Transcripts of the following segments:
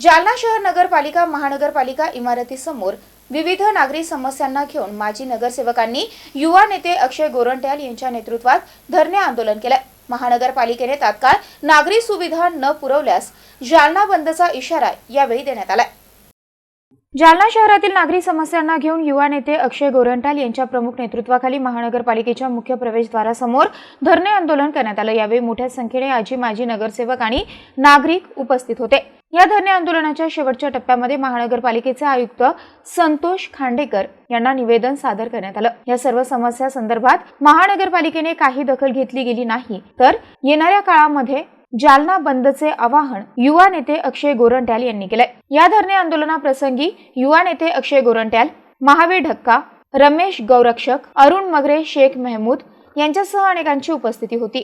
जालना शहर नगरपालिका महानगरपालिका इमारतीसमोर विविध नागरी समस्यांना घेऊन माजी नगरसेवकांनी युवा नेते अक्षय गोरंट्याल यांच्या नेतृत्वात धरणे आंदोलन केलंय. महानगरपालिकेने तात्काळ नागरी सुविधा न पुरवल्यास जालना बंदचा इशारा यावेळी देण्यात आलाय. जालना शहरातील नागरी समस्यांना घेऊन युवा नेते अक्षय गोरंटाल यांच्या प्रमुख नेतृत्वाखाली महानगरपालिकेच्या मुख्य प्रवेशद्वारासमोर धरणे आंदोलन करण्यात आलं. यावेळी मोठ्या संख्येने आजी माजी नगरसेवक आणि नागरिक उपस्थित होते. या धरणे आंदोलनाच्या शेवटच्या टप्प्यामध्ये महानगरपालिकेचे आयुक्त संतोष खांडेकर यांना निवेदन सादर करण्यात आलं. या सर्व समस्या संदर्भात महानगरपालिकेने काही दखल घेतली गेली नाही. तर येणाऱ्या काळामध्ये जालना बंदचे आवाहन युवा नेते अक्षय गोरंट्याल यांनी केलंय. या धरणे आंदोलनाप्रसंगी युवा नेते अक्षय गोरंट्याल महावीर ढक्का रमेश गौरक्षक अरुण मगरे शेख मेहमूद यांच्यासह अनेकांची उपस्थिती होती.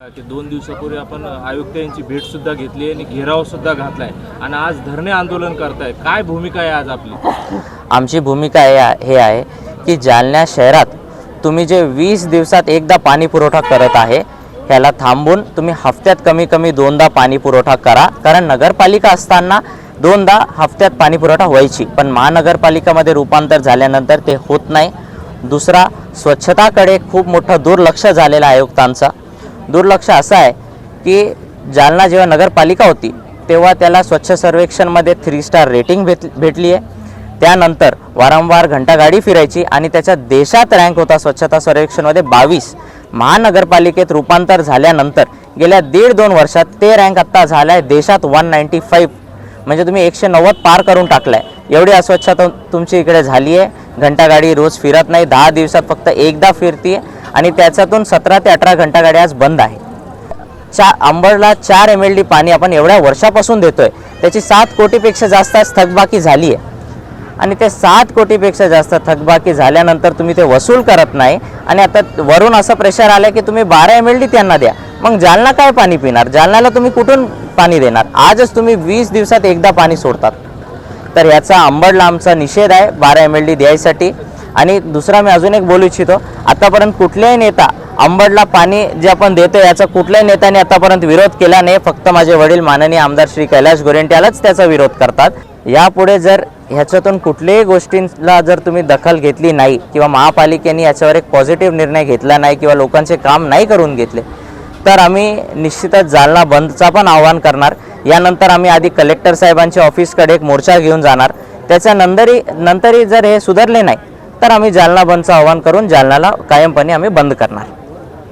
दोन दिवसापूर्वी आपण आयुक्त यांची भेट सुद्धा घेतली आणि घेराव सुद्धा घातलाय. आणि आज धरणे आंदोलन करताय काय भूमिका आहे आज आपली? आमची भूमिका हे हे आहे की जालना शहरात तुम्ही जे वीस दिवसात एकदा पाणी पुरवठा करत आहे ह्याला थांबून तुम्ही हफ्त्यात कमी कमी दोनदा पाणी पुरवठा करा. कारण नगरपालिका असताना दोनदा हफ्त्यात पाणी पुरवठा व्हायची. पण महानगरपालिकामध्ये रूपांतर झाल्यानंतर ते होत नाही. दुसरा स्वच्छताकडे खूप मोठं दुर्लक्ष झालेलं आयुक्तांचा आयुक्तांचं. दुर्लक्ष असं आहे की जालना जेव्हा नगरपालिका होती तेव्हा त्याला स्वच्छ सर्वेक्षणमध्ये थ्री स्टार रेटिंग भेट भेटली आहे. त्यानंतर वारंवार घंटागाडी फिरायची आणि त्याच्या देशात रँक होता स्वच्छता सर्वेक्षणमध्ये बावीस. महानगरपालिकेत रूपांतर झाल्यानंतर गेल्या दीड दोन वर्षात ते रँक आत्ता झाला आहे देशात वन नाईंटी फाईव्ह म्हणजे तुम्ही एकशे नव्वद पार करून टाकलाय. एवढी अस्वच्छता तुमची इकडे झाली आहे. घंटागाडी रोज फिरत नाही. दहा दिवसात फक्त एकदा फिरते आणि त्याच्यातून सतरा ते अठरा घंटा गाडी आज बंद आहे. चा अंबडला चार एम एल डी पाणी आपण एवढ्या वर्षापासून देतोय. त्याची सात कोटीपेक्षा जास्त आज थकबाकी झाली आहे. आणि ते सात कोटीपेक्षा जास्त थकबाकी झाल्यानंतर तुम्ही ते वसूल करत नाही. आणि आता वरून असं प्रेशर आलं की तुम्ही बारा एम एल डी त्यांना द्या. मग जालना काय पाणी पिणार? जालन्याला तुम्ही कुठून पाणी देणार? आजच तुम्ही वीस दिवसात एकदा पाणी सोडतात. तर याचा अंबडला आमचा निषेध आहे बारा एम एल डी द्यायसाठी. आणि दुसरा मी अजून एक बोलू इच्छितो आतापर्यंत कुठल्याही नेता अंबडला पाणी जे आपण देतो याचा कुठल्याही नेत्याने आतापर्यंत विरोध केला नाही. फक्त माझे वडील माननीय आमदार श्री कैलाश गोरेंट्यालाच त्याचा विरोध करतात. यापुढे जर ह्याच्यातून कुठल्याही गोष्टींना जर तुम्ही दखल घेतली नाही किंवा महापालिकेने याच्यावर एक पॉझिटिव्ह निर्णय घेतला नाही किंवा लोकांचे काम नाही करून घेतले तर आम्ही निश्चितच जालना बंदचा पण आव्हान करणार. यानंतर आम्ही आधी कलेक्टर साहेबांच्या ऑफिसकडे एक मोर्चा घेऊन जाणार. त्याच्या नंतरही नंतरही जर हे सुधारले नाही तर आम्ही जालना बंदचं आवाहन करून जालन्याला कायमपणे आम्ही बंद करणार.